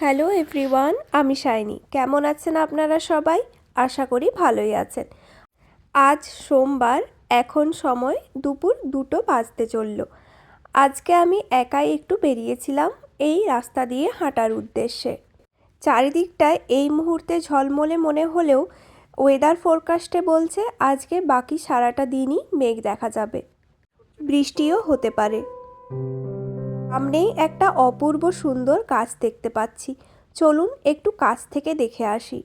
Hello everyone, আমি shiny. কেমন আছেন আপনারা সবাই? আশা করি ভালোই আছেন। আজ সোমবার, এখন সময় দুপুর দুটো বাজতে চলল। আজকে আমি একাই একটু বেরিয়েছিলাম এই রাস্তা দিয়ে হাঁটার উদ্দেশ্যে। চারিদিকটায় এই মুহূর্তে ঝলমলে মনে হলেও ওয়েদার ফোরকাস্টে বলছে আজকে বাকি সারাটা দিনই মেঘ দেখা যাবে। বৃষ্টিও হতে পারে। সামনেই একটা অপূর্ব সুন্দর গাছ দেখতে পাচ্ছি। চলুন একটু কাছ থেকে দেখে আসি।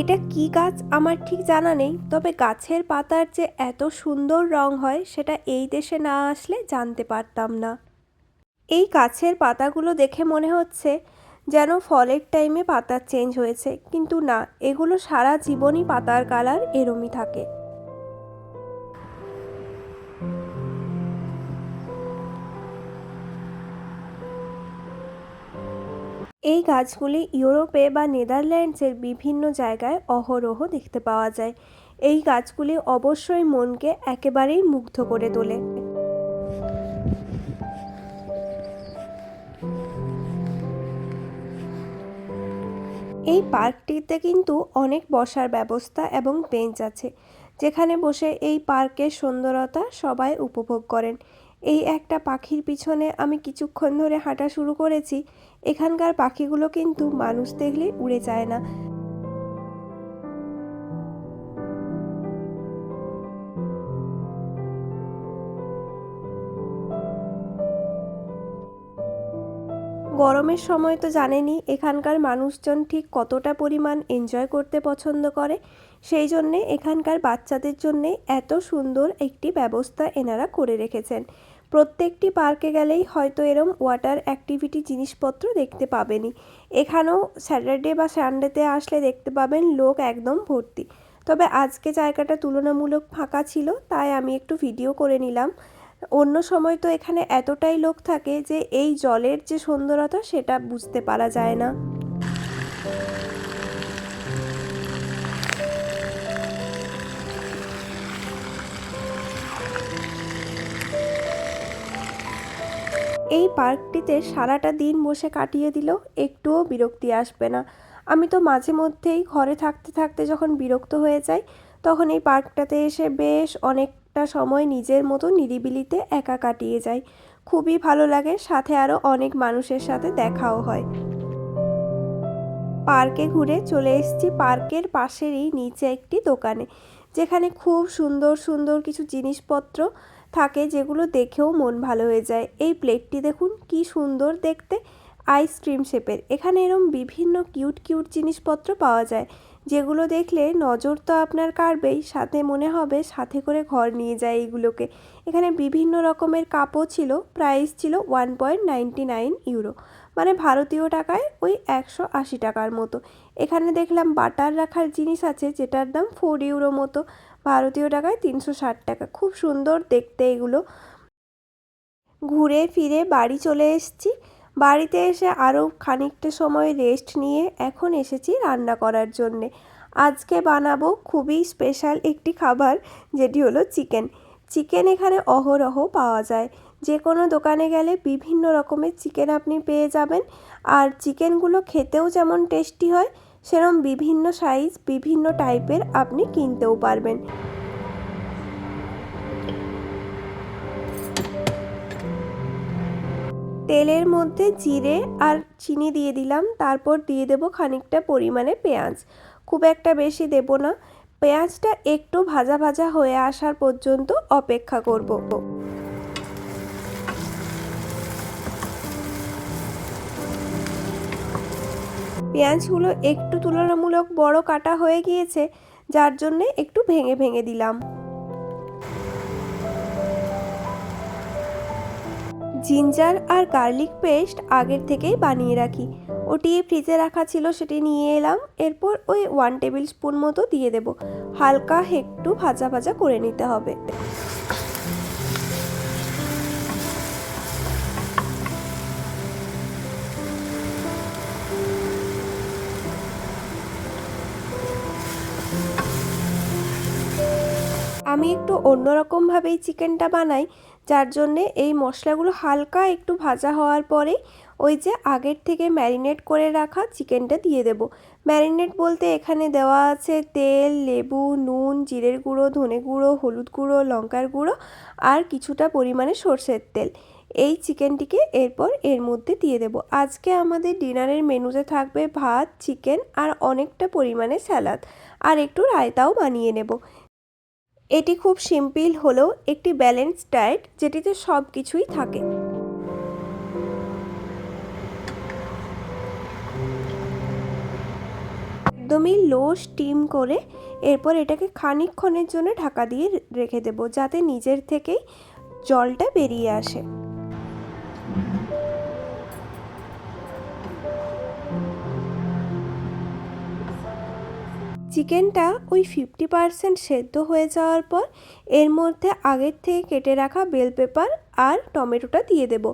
এটা কি গাছ আমার ঠিক জানা নেই, তবে গাছের পাতার যে এত সুন্দর রং হয়, সেটা এই দেশে না আসলে জানতে পারতাম না। এই গাছের পাতাগুলো দেখে মনে হচ্ছে যেন ফলের টাইমে পাতা চেঞ্জ হয়েছে, কিন্তু না, এগুলো সারা জীবনই পাতার কালার এরমই থাকে। এই গাছগুলি ইউরোপে বা নেদারল্যান্ডসের বিভিন্ন জায়গায় অহরহ দেখতে পাওয়া যায়। এই গাছগুলি অবশ্যই মনকে একেবারেই মুগ্ধ করে তোলে। এই পার্কটিতে কিন্তু অনেক বসার ব্যবস্থা এবং বেঞ্চ আছে, যেখানে বসে এই পার্কের সুন্দরতা সবাই উপভোগ করেন। এই একটা পাখির পিছনে আমি কিছুক্ষণ ধরে হাঁটা শুরু করেছি এখানকার পাখিগুলো কিন্তু মানুষ দেখলে উড়ে যায় না। গরমের সময় তো জানেনই, এখানকার মানুষজন ঠিক কতটা পরিমাণ এনজয় করতে পছন্দ করে। সেই জন্যে এখানকার বাচ্চাদের জন্যে এত সুন্দর একটি ব্যবস্থা এনারা করে রেখেছেন। প্রত্যেকটি পার্কে গেলেই হয়তো এরম ওয়াটার অ্যাক্টিভিটি জিনিসপত্র দেখতে পাবেনই। এখানেও স্যাটারডে বা সানডেতে আসলে দেখতে পাবেন লোক একদম ভর্তি। তবে আজকে জায়গাটা তুলনামূলক ফাঁকা ছিল, তাই আমি একটু ভিডিও করে নিলাম। অন্য সময় তো এখানে এতটাই লোক থাকে যে এই জলের যে সুন্দরতা সেটা বুঝতে পারা যায় না। এই পার্কটিতে সারাটা দিন বসে কাটিয়ে দিলেও একটুও বিরক্তি আসবে না। আমি তো মাঝে মধ্যেই ঘরে থাকতে থাকতে যখন বিরক্ত হয়ে যাই, তখন এই পার্কটাতে এসে বেশ অনেকটা সময় নিজের মতো নিরিবিলিতে একা কাটিয়ে যাই। খুবই ভালো লাগে, সাথে আরও অনেক মানুষের সাথে দেখাও হয়। পার্কে ঘুরে চলে এসেছি পার্কের পাশেরই নিচে একটি দোকানে, যেখানে খুব সুন্দর সুন্দর কিছু জিনিসপত্র থাকে যেগুলো দেখেও মন ভালো হয়ে যায়। এই প্লেটটি দেখুন, কি সুন্দর দেখতে। আইসক্রিম শেপের। এখানে এরম বিভিন্ন কিউট কিউট জিনিসপত্র পাওয়া যায়, যেগুলো দেখলে নজর তো আপনার কাড়বেই, সাথে মনে হবে সাথে করে ঘর নিয়ে যায় এইগুলোকে। এখানে বিভিন্ন রকমের কাপও ছিল, প্রাইস ছিল one point ninety nine euro মানে ভারতীয় টাকায় ওই একশো আশি টাকার মতো। এখানে দেখলাম বাটার রাখার জিনিস আছে, যেটার দাম ফোর ইউরো মতো। ভারতীয় টাকায় তিনশো ষাট টাকা। খুব সুন্দর দেখতে এগুলো। ঘুরে ফিরে বাড়ি চলে এসেছি। বাড়িতে এসে আরও খানিকটা সময় রেস্ট নিয়ে এখন এসেছি রান্না করার জন্যে। আজকে বানাবো খুবই স্পেশাল একটি খাবার, যেটি হলো চিকেন চিকেন এখানে অহরহ পাওয়া যায়। যে কোনো দোকানে গেলে বিভিন্ন রকমের চিকেন আপনি পেয়ে যাবেন। আর চিকেনগুলো খেতেও যেমন টেস্টি হয় সেরকম বিভিন্ন সাইজ বিভিন্ন টাইপের আপনি কিনতেও পারবেন। তেলের মধ্যে জিরে আর চিনি দিয়ে দিলাম, তারপর দিয়ে দেবো খানিকটা পরিমাণে পেঁয়াজ। খুব একটা বেশি দেব না, পেঁয়াজটা একটু ভাজা ভাজা হয়ে আসার পর্যন্ত অপেক্ষা করব। পেঁয়াজগুলো একটু তুলনামূলক বড় কাটা হয়ে গিয়েছে, যার জন্যে একটু ভেঙে ভেঙে দিলাম। জিঞ্জার আর গার্লিক পেস্ট আগের থেকেই বানিয়ে রাখি। ওটি ফ্রিজে রাখা ছিল সেটি নিয়ে এলাম, এরপর ওই ওয়ান টেবিল স্পুন মতো দিয়ে দেব। হালকা একটু ভাজা ভাজা করে নিতে হবে। আমি একটু অন্যরকমভাবেই চিকেনটা বানাই, যার জন্যে এই মশলাগুলো হালকা একটু ভাজা হওয়ার পরেই ওই যে আগের থেকে ম্যারিনেট করে রাখা চিকেনটা দিয়ে দেব। ম্যারিনেট বলতে এখানে দেওয়া আছে তেল, লেবু, নুন, জিরের গুঁড়ো, ধনে গুঁড়ো, হলুদ গুঁড়ো, লঙ্কার গুঁড়ো আর কিছুটা পরিমাণে সর্ষের তেল। এই চিকেনটিকে এরপর এর মধ্যে দিয়ে দেব। আজকে আমাদের ডিনারের মেনুতে থাকবে ভাত, চিকেন আর অনেকটা পরিমাণে স্যালাড আর একটু রায়তাও বানিয়ে নেব। এটি খুব সিম্পল হলেও একটি ব্যালেন্স ডায়েট যেটিতে সব কিছুই থাকে। একদমই লো স্টিম করে এরপর এটাকে খানিকক্ষণের জন্য ঢাকা দিয়ে রেখে দেব যাতে নিজের থেকেই জলটা বেরিয়ে আসে। চিকেনটা ওই ফিফটি পারসেন্ট সেদ্ধ হয়ে যাওয়ার পর, এর মধ্যে আগের থেকে কেটে রাখা বেল পেপার আর টমেটোটা দিয়ে দেব।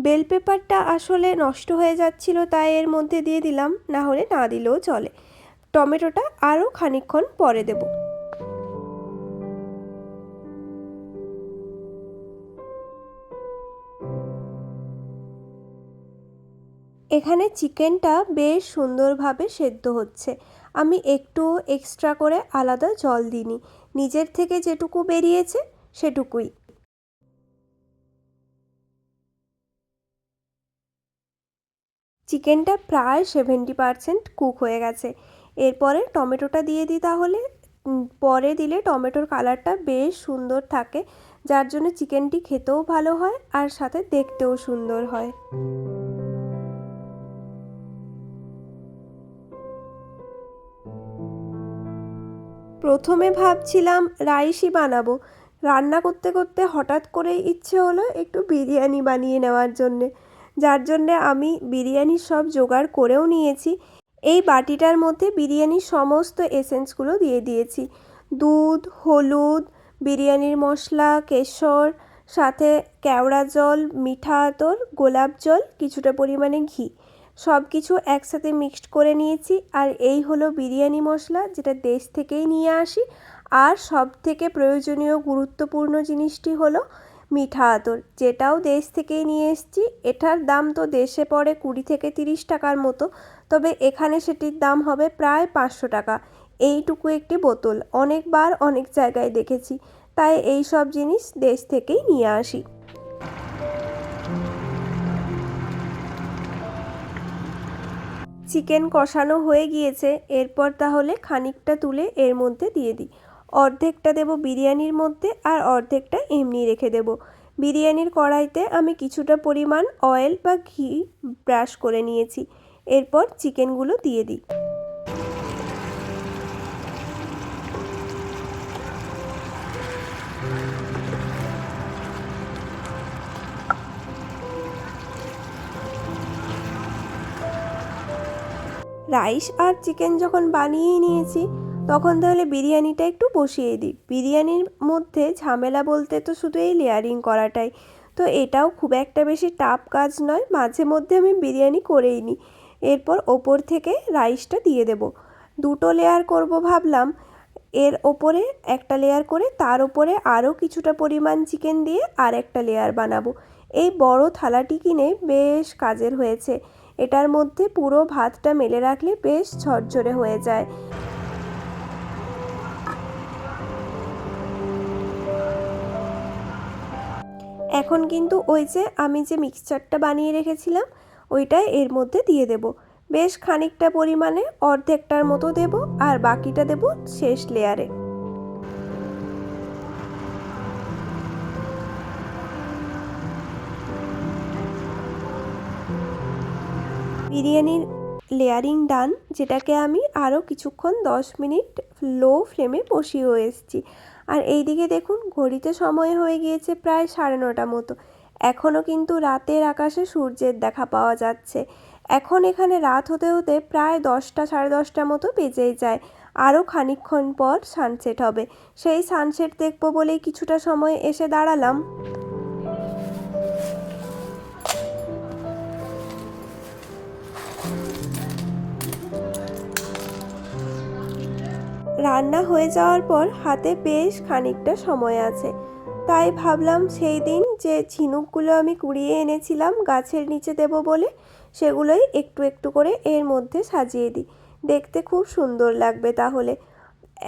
বেল পেপারটা আসলে নষ্ট হয়ে যাচ্ছিল, তাই এর মধ্যে দিয়ে দিলাম না হলে না দিলেও চলে। টমেটোটা আরও খানিকক্ষণ পরে দেব। এখানে চিকেনটা বেশ সুন্দরভাবে সেদ্ধ হচ্ছে। আমি একটু এক্সট্রা করে আলাদা জল দিইনি। নিজের থেকে যেটুকু বেরিয়েছে, সেটুকুই। চিকেনটা প্রায় সেভেন্টি পারসেন্ট কুক হয়ে গেছে। এরপরে টমেটোটা দিয়ে দিই তাহলে। পরে দিলে টমেটোর কালারটা বেশ সুন্দর থাকে, যার জন্য চিকেনটি খেতেও ভালো হয় আর সাথে দেখতেও সুন্দর হয়। প্রথমে ভাবছিলাম, রাইসই বানাবো। রান্না করতে করতে হঠাৎ করেই ইচ্ছে হলো একটু বিরিয়ানি বানিয়ে নেওয়ার জন্যে। যার জন্যে আমি বিরিয়ানির সব জোগাড় করেও নিয়েছি। এই বাটিটার মধ্যে বিরিয়ানির সমস্ত এসেন্সগুলো দিয়ে দিয়েছি। দুধ, হলুদ, বিরিয়ানির মশলা, কেশর, সাথে কেওড়া জল, মিঠা আতর, গোলাপ জল, কিছুটা পরিমাণে ঘি। সব কিছু একসাথে মিক্সড করে নিয়েছি। আর এই হলো বিরিয়ানি মশলা, যেটা দেশ থেকেই নিয়ে আসি। আর সব থেকে প্রয়োজনীয় গুরুত্বপূর্ণ জিনিসটি হলো মিঠা আতর, যেটাও দেশ থেকেই নিয়ে এসেছি। এটার দাম তো দেশে পড়ে কুড়ি থেকে তিরিশ টাকার মতো, তবে এখানে সেটির দাম হবে প্রায় পাঁচশো টাকা। এইটুকু একটি বোতল, অনেকবার অনেক জায়গায় দেখেছি। তাই এই সব জিনিস দেশ থেকেই নিয়ে আসি। চিকেন কষানো হয়ে গিয়েছে, এরপর তাহলে খানিকটা তুলে এর মধ্যে দিয়ে দিই। অর্ধেকটা দেব বিরিয়ানির মধ্যে আর অর্ধেকটা এমনি রেখে দেব। বিরিয়ানির কড়াইতে আমি কিছুটা পরিমাণ অয়েল বা ঘি ব্রাশ করে নিয়েছি। এরপর চিকেনগুলো দিয়ে দিই। রাইস আর চিকেন যখন বানিয়েই নিয়েছি, তখন তাহলে বিরিয়ানিটা একটু বসিয়ে দিই। বিরিয়ানির মধ্যে ঝামেলা বলতে তো শুধু এই লেয়ারিং করাটাই। তো এটাও খুব একটা বেশি টাফ কাজ নয়, মাঝে মধ্যে আমি বিরিয়ানি করেই নিই। এরপর ওপর থেকে রাইসটা দিয়ে দেব। দুটো লেয়ার করব ভাবলাম, এর ওপরে একটা লেয়ার করে তার ওপরে আরও কিছুটা পরিমাণ চিকেন দিয়ে আর একটা লেয়ার বানাবো। এই বড় থালাটি কিনে বেশ কাজের হয়েছে। এটার মধ্যে পুরো ভাতটা মেলে রাখলে বেশ ঝরঝরে হয়ে যায়। এখন কিন্তু ওই যে আমি যে মিক্সচারটা বানিয়ে রেখেছিলাম ওইটাই এর মধ্যে দিয়ে দেব। বেশ খানিকটা পরিমাণে অর্ধেকটার মতো দেব আর বাকিটা দেব শেষ লেয়ারে বিরিয়ানির লেয়ারিং ডান, যেটাকে আমি আরও কিছুক্ষণ দশ মিনিট লো ফ্লেমে বসিয়ে এসেছি। আর এই দিকে দেখুন, ঘড়িতে সময় হয়ে গিয়েছে প্রায় সাড়ে নটা মতো। এখনও কিন্তু রাতের আকাশে সূর্যের দেখা পাওয়া যাচ্ছে। এখন এখানে রাত হতে হতে প্রায় দশটা, সাড়ে দশটা মতো বেজেই যায়। আরও খানিকক্ষণ পর সানসেট হবে। সেই সানসেট দেখব বলেই কিছুটা সময় এসে দাঁড়ালাম। রান্না হয়ে যাওয়ার পর হাতে বেশ খানিকটা সময় আছে। তাই ভাবলাম সেই দিন যে ঝিনুকগুলো আমি কুড়িয়ে এনেছিলাম গাছের নিচে দেব বলে, সেগুলোই একটু একটু করে এর মধ্যে সাজিয়ে দিই। দেখতে খুব সুন্দর লাগবে তাহলে।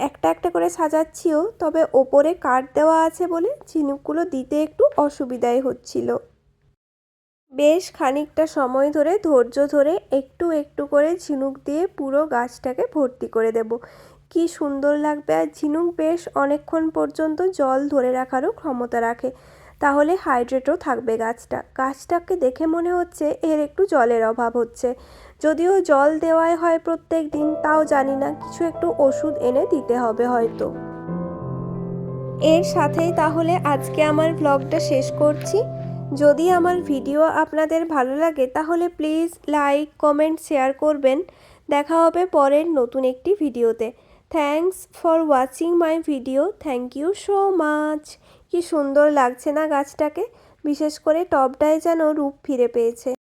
একটা একটা করে সাজাচ্ছিও, তবে ওপরে কাঠ দেওয়া আছে বলে ঝিনুকগুলো দিতে একটু অসুবিধাই হচ্ছিল। বেশ খানিকটা সময় ধরে ধৈর্য ধরে একটু একটু করে ঝিনুক দিয়ে পুরো গাছটাকে ভর্তি করে দেব। কি সুন্দর লাগবে আর ঝিনুক বেশ অনেকক্ষণ পর্যন্ত জল ধরে রাখারও ক্ষমতা রাখে। তাহলে হাইড্রেটও থাকবে গাছটা। গাছটাকে দেখে মনে হচ্ছে এর একটু জলের অভাব হচ্ছে। যদিও জল দেওয়াই হয় প্রত্যেক দিন, তাও জানি না, কিছু একটু ওষুধ এনে দিতে হবে হয়তো। এর সাথেই তাহলে আজকে আমার ব্লগটা শেষ করছি। যদি আমার ভিডিও আপনাদের ভালো লাগে, তাহলে প্লিজ লাইক কমেন্ট শেয়ার করবেন। দেখা হবে পরের নতুন একটি ভিডিওতে। Thanks for watching my video thank you so much কি সুন্দর লাগছে না গাছটাকে? বিশেষ করে টবটায় যেন রূপ ফিরে পেয়েছে।